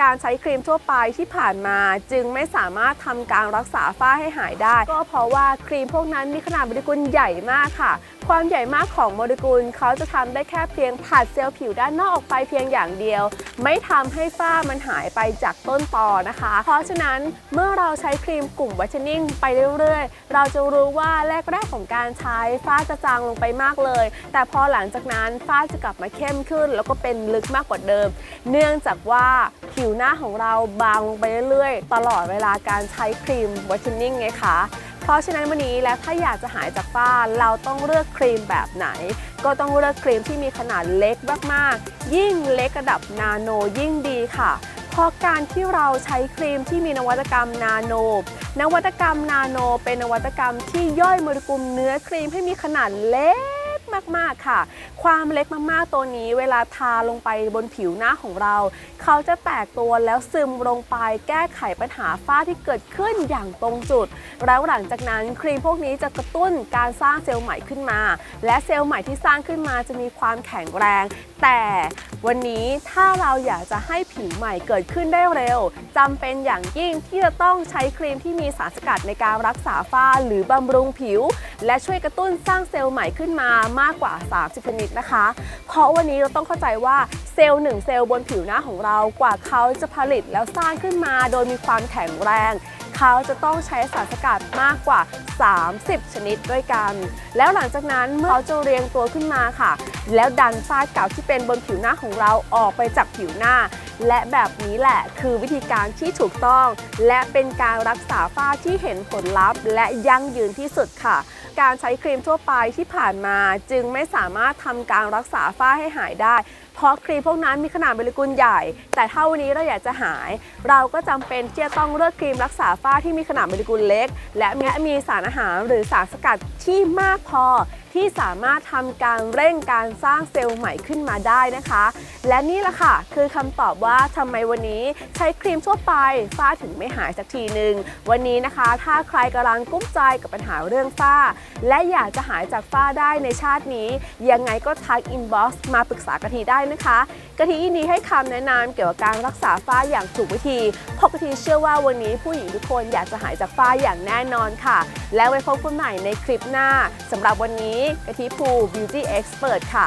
การใช้ครีมทั่วไปที่ผ่านมา จึงไม่สามารถทำการรักษาฝ้าให้หายได้ ก็เพราะว่าครีมพวกนั้นมีขนาดโมเลกุลใหญ่มากค่ะ ความใหญ่มากของโมเลกุลเขาจะทำได้แค่เพียงผัดเซลล์ผิวด้านนอกออกไปเพียงอย่างเดียว ไม่ทำให้ฝ้ามันหายไปจากต้นตอนะคะ เพราะฉะนั้นเมื่อเราใช้ครีมกลุ่มวท์เทนนิ่งไปเรื่อยๆ เราจะรู้ว่าแรกๆของการใช้ฝ้าจะจางลงไปมากเลย แต่พอหลังจากนั้นฝ้าจะกลับมาเข้มขึ้น แล้วก็เป็นลึกมากกว่าเดิมเนื่องจากว่าผิวหน้าของเราบางลงไปเรื่อยๆ ตลอดเวลาการใช้ครีมวท์เทนนิ่งไงคะเพราะฉะนั้นวันนี้แล้วถ้าอยากจะหายจากฝ้าเราต้องเลือกครีมแบบไหน ก็ต้องเลือกครีมที่มีขนาดเล็กมากๆ ยิ่งเล็กระดับนาโนยิ่งดีค่ะเพราะการที่เราใช้ครีมที่มีนวัตกรรมนาโน นวัตกรรมนาโน เป็นนวัตกรรมที่ย่อยโมเลกุลเนื้อครีมให้มีขนาดเล็ก มาก ๆ ค่ะ ความเล็กมาก ๆ ตัวนี้เวลาทาลงไปบนผิวหน้าของเรา เขาจะแตกตัวแล้วซึมลงไปแก้ไขปัญหาฝ้าที่เกิดขึ้นอย่างตรงจุด แล้วหลังจากนั้นครีมพวกนี้จะกระตุ้นการสร้างเซลล์ใหม่ขึ้นมา และเซลล์ใหม่ที่สร้างขึ้นมาจะมีความแข็งแรง แต่วันนี้ถ้าเราอยากจะให้ผิวใหม่เกิดขึ้นได้เร็วจำเป็นอย่างยิ่งที่จะต้องใช้ครีมที่มีสารสกัดในการรักษาฝ้าหรือบำรุงผิว และช่วยกระตุ้นสร้างเซลล์ใหม่ขึ้นมามากกว่า 30 ชนิดนะคะ เพราะวันนี้เราต้องเข้าใจว่าเซลล์หนึ่งเซลล์บนผิวหน้าของเรากว่าเขาจะผลิตแล้วสร้างขึ้นมาโดยมีความแข็งแรง เขาจะต้องใช้สารสกัดมากกว่า 30 ชนิดด้วยกัน แล้วหลังจากนั้นเมื่อเขาจะเรียงตัวขึ้นมาค่ะ แล้วดันฝ้าเก่าที่เป็นบนผิวหน้าของเราออกไปจากผิวหน้า และแบบนี้แหละคือวิธีการที่ถูกต้อง และเป็นการรักษาฝ้าที่เห็นผลลัพธ์ และยั่งยืนที่สุดค่ะ การใช้ครีมทั่วไปที่ผ่านมาจึงไม่สามารถทำการรักษาฝ้าให้หายได้ เพราะครีมพวกนั้นมีขนาดโมเลกุลใหญ่ แต่ถ้าวันนี้เราอยากจะหาย เราก็จำเป็นที่จะต้องเลือกครีมรักษาฝ้าที่มีขนาดโมเลกุลเล็ก และมีสารอาหารหรือสารสกัดที่มากพอที่สามารถทำการเร่งการสร้างเซลล์ใหม่ขึ้นมาได้นะคะ และนี่แหละค่ะ คือคำตอบว่าทำไมวันนี้ใช้ครีมทั่วไปฝ้าถึงไม่หายสักทีหนึ่งวันนี้นะคะ ถ้าใครกำลังกุ้มใจกับปัญหาเรื่องฝ้า และอยากจะหายจากฝ้าได้ในชาตินี้ ยังไงก็ทักอินบ็อกซ์มาปรึกษากะทิได้นะคะกะทิยินดีให้คำแนะนำเกี่ยวกับการรักษาฝ้าอย่างถูกวิธีเพราะกะทิเชื่อว่าวันนี้ผู้หญิงทุกคนอยากจะหายจากฝ้าอย่างแน่นอนค่ะ แล้วไว้พบกันใหม่ในคลิปหน้าสำหรับวันนี้นี้กะทิภู Beauty Expert ค่ะ